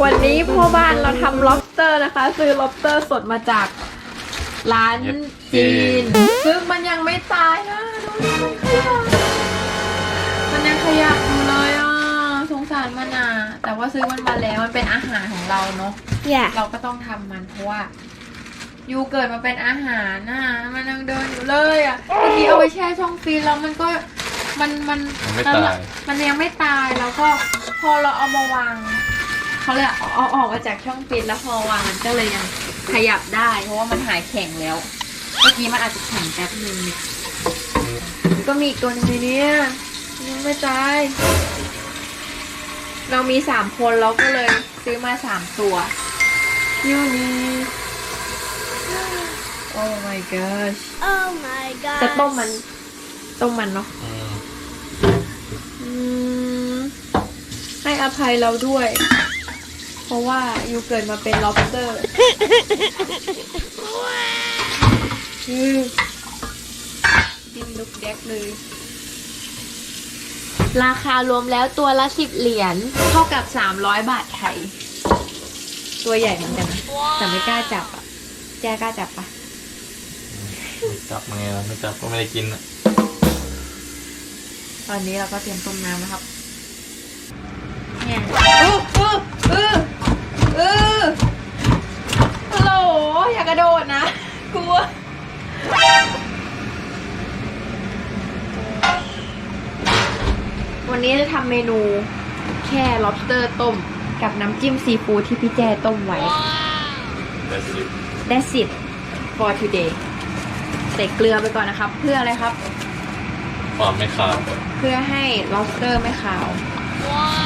บ้านเราทำ lobster นะคะ ซื้อ lobster สดมาจากร้านจีน ซึ่งมันยังไม่ตายนะดูดิมันขยับมันยังขยับอยู่เลยอะสงสารมันอะแต่ว่าซื้อมันมาแล้วมันเป็นอาหารของเราเนาะ Yeah. เราก็ต้องทำมันเพราะว่ายูเกิดมาเป็นอาหารน่ะมันยังเดินอยู่เลยอะเมื่อกี้เอาไปแช่ช่องฟรีซแล้วมันก็มันมันมันไม่ตาย มันยังไม่ตายแล้วก็พอเราเอามาวาง เขาเลยเอาเอาออกมาจากช่องฟรีซแล้วพอวางมันก็เลยยังขยับได้ เพราะว่ามันหายแข็งแล้วเมื่อกี้มันอาจจะแข็งแป๊บนึงก็มีอีกตัวหนึงในเนี้ยยังไม่ตาย เรามีสามคนเราก็เลยซื้อมาสามตัวยูนีโอ้ my gosh Oh my god. จะต้มมันต้มมันเนาะอืมอืมให้อภัยเราด้วย เพราะว่ายูเกิดมาเป็น lobster อืมกินลุกแดกเลย ราคารวมแล้วตัวละสิบเหรียญเท่ากับสามร้อยบาทไทย ตัวใหญ่เหมือนกันนะแต่ไม่กล้าจับอะ แจกล้าจับปะจับมาไงล่ะไม่จับก็ไม่ได้กินอะ ตอนนี้เราก็เตรียมต้มน้ำนะครับ เนี่ย เออเออเออเออฮัลโหล อย่ากระโดดนะกลัววันนี้จะทำเมนูแค่ lobster ต้ม กับน้ำจิ้มซีฟู้ดที่พี่แจต้มไว้แต่สิ That's it for today ใส่เกลือไปก่อนนะครับ เพื่ออะไรครับ ความไม่ขาวเพื่อให้ lobster ไม่ขาว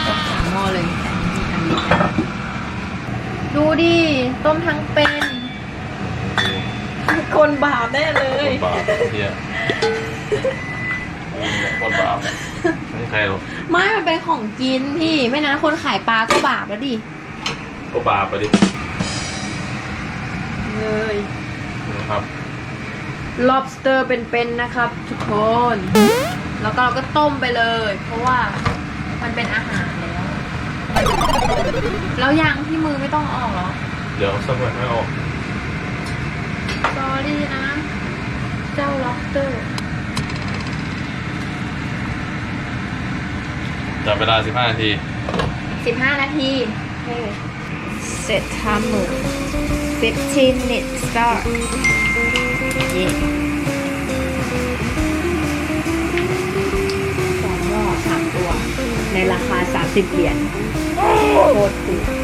ต้มสามหม้อเลยอันนี้ดูดิ ต้มทั้งเป็น คนบาปแน่เลยคนบาปเฮียคนบาปไม่ใช่ใครหรอกไม่มันเป็นของกินพี่ไม่นั้นคนขายปลาก็บาปแล้วดิ ก็บาปไปดิเลย นะครับ lobster เป็นๆนะครับ ทุกคน แล้วก็เราก็ต้มไปเลย เพราะว่ามันเป็นอาหารแล้ว แล้วยางที่มือไม่ต้องออกเหรอ เดี๋ยวสักวันไม่ออก sorry นะ เจ้า lobster จับเวลา 15 นาที 15 นาทีเสร็จทำหมู15 minutes start เย่สองหม้อสามตัว ในราคา 30 เหรียญโคตรถูก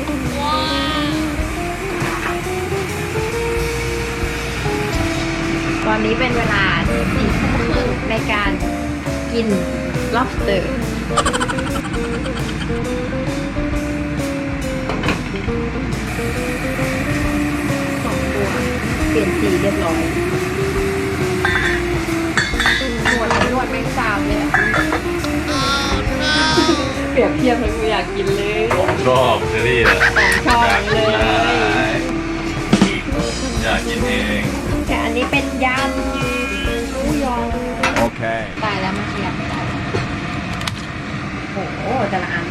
อนนี้เป็นเวลาสี่ทุ่มครึ่งในการกิน lobster สองตัวเปลี่ยนสีเรียบร้อยนวดนวดไม่ซาวเลยอะเปรียบเทียบเลยกูอยากกินเลย ผมชอบเชอรี่เลยชอบเลยอย ตายแล้วมันขยับไม่ได้โอ้โหแต่ละอัน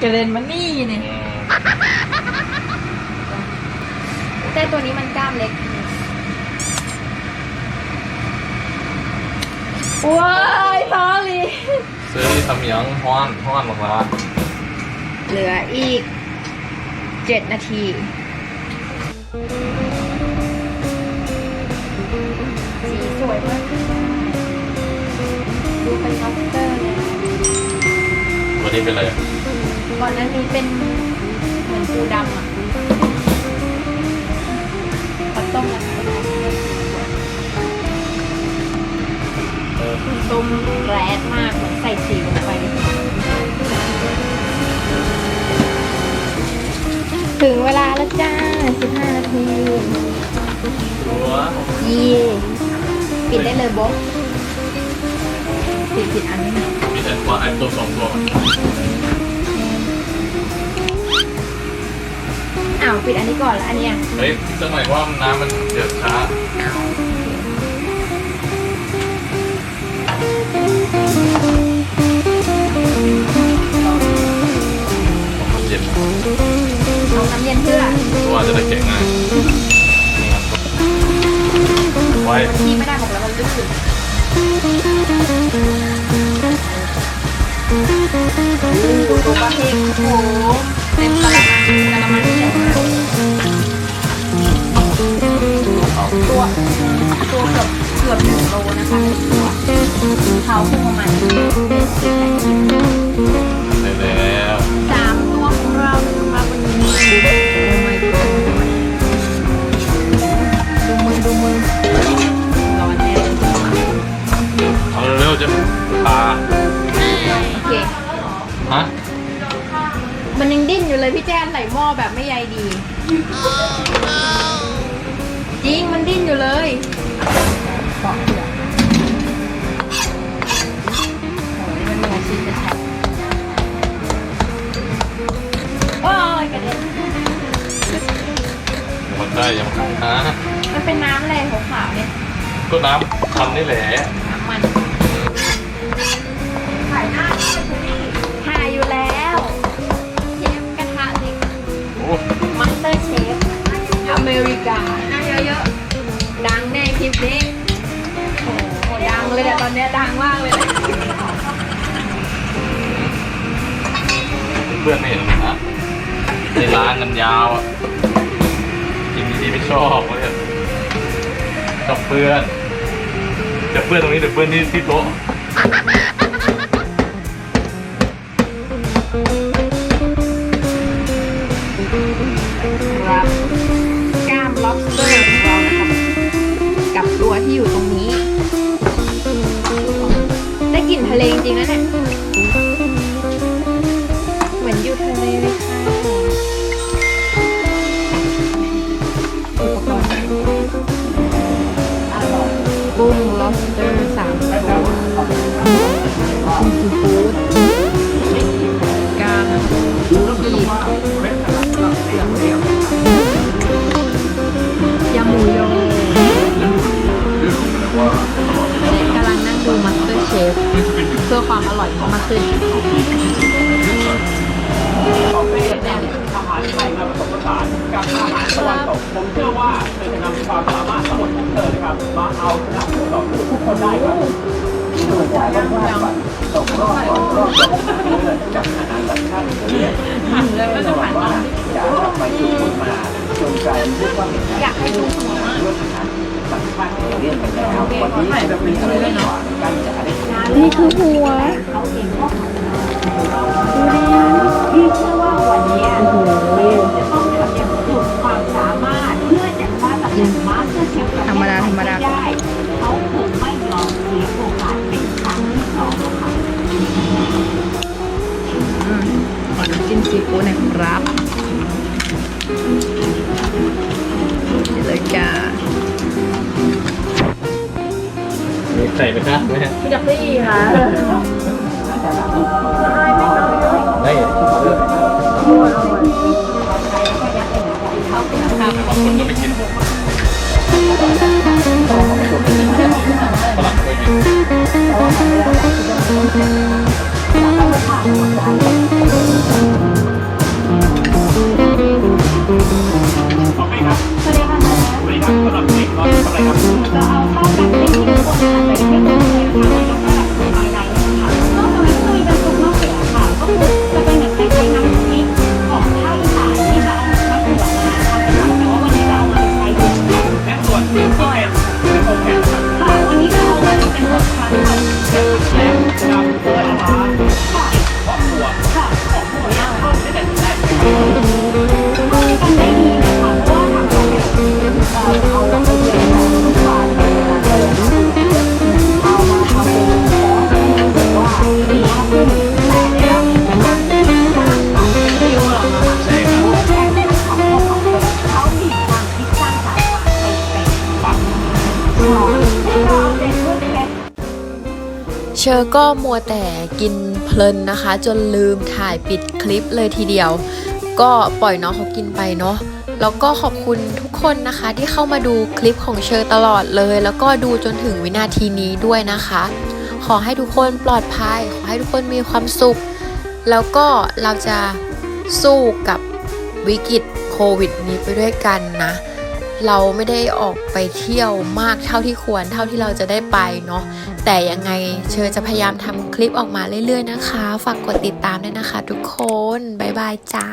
กระเด็นมานี่เนี่ยอืมแต่ตัวนี้มันกล้ามเล็กว้ายสอรี่เชอรี่ทำยังฮ้อนฮ้อนหรอกละเหลืออีกเจ็ดนาที นนี้เป็นอะไรก่อนหน้านี้เป็นเหมือนปูดำอะพอต้มแล้วมันก็จะได้สีสวยต้มแรดมากเหมือนใส่สีลงไป ถึงเวลาแล้วจ้า 15 นาทีตัวเยี่ปิดได้เลยบ๊อบปิดผิดอันนี้นะมี แต่ว่าไอ้ตัวสองตัวอ้าวปิดอันนี้ก่อนแล้วอันเนี้ยเฮ้ยจะหน่อยว่าน้ำมันเดือดช้าน้ำเย็นเอาน้ำเย็นเพื่อเพราะว่าจะได้เก่งง่ายไว้ ที่ไม่ได้บอกแล้วมันลื่น ดูตัวประเทโอ้เต็มกระมังกระมังใหญ่มากตัวตัวเกือบเกือบหนึ่งโลนะคะตัวเขาคงประมาณ มันยังดิ้นอยู่เลยพี่แจ้นใส่หม้อแบบไม่ใยดี จริงมันดิ้นอยู่เลยปอกเปลือกโอ้ยมันมีอาชีพเป็นแท็บโอ้ยกระเด็นมันได้ยังฮะมันเป็นน้ำอะไรขาวๆเนี่ยก็น้ำคันนี่แหละน้ำมัน อร์เชฟอเมริกานั่งเยอะๆ ดังแน่คลิปนี้โอ้โหดังเลยอะตอนเนี้ยดังมากเลยนะเพื่อนไม่เห็นนะในร้านกันยาวอะกินดีๆไม่ชอบเลยชอบเพื่อนจะเพื่อนตรงนี้หรือเพื่อนที่ที่โต๊ะครับกล้าม lobster ของเรานะครับกับตัวที่อยู่ตรงนี้ ได้กลิ่นทะเลจริงๆนะเนี่ยเหมือนอยู่ทะเลเลยค่ะอุปกรณ์อร่อยกุ้ง lobster สามตัวกุ้งซีฟู้ดกล้ามขีดย ความอร่อยมากขึ้นอาหารไทยมาผสมผสานกับอาหารตะวันตกผมเชื่อว่าเธอจะนำความสามารถทั้งหมดของเธอนะครับมาเอาชนะคู่ต่อสู้ทุกคนได้ครับตกรอบก่อนรอบเลยกับอาหารสชาติอิตาเลียนหันเลยไม่ต้องหันว่าอยากไปจุดคนมาจนกลายเรียกว่าอยากให้ดูหัวมาก เรื่องอาหารสัญชาติอิตาเลียนไปแล้ววันนี้จะมีอะไรได้หน่อยการจะได้นี่คือหัวที่เชื่อว่าวันนี้ นะแม่พี่ดับบี้ค่ะได้ครับบางคนก็ไม่กิน ชอร์ก็มัวแต่กินเพลินนะคะ จนลืมถ่ายปิดคลิปเลยทีเดียว ก็ปล่อยน้องเขากินไปเนาะแล้วก็ขอบคุณทุกคนนะคะที่เข้ามาดูคลิปของเชอร์ตลอดเลย แล้วก็ดูจนถึงวินาทีนี้ด้วยนะคะ ขอให้ทุกคนปลอดภัย ขอให้ทุกคนมีความสุข แล้วก็เราจะสู้กับวิกฤตโควิดนี้ไปด้วยกันนะ เราไม่ได้ออกไปเที่ยวมากเท่าที่ควรเท่าที่เราจะได้ไปเนาะแต่ยังไงเชอจะพยายามทำคลิปออกมาเรื่อยๆนะคะ ฝากกดติดตามด้วยนะคะ ทุกคน บ๊ายบายจ้า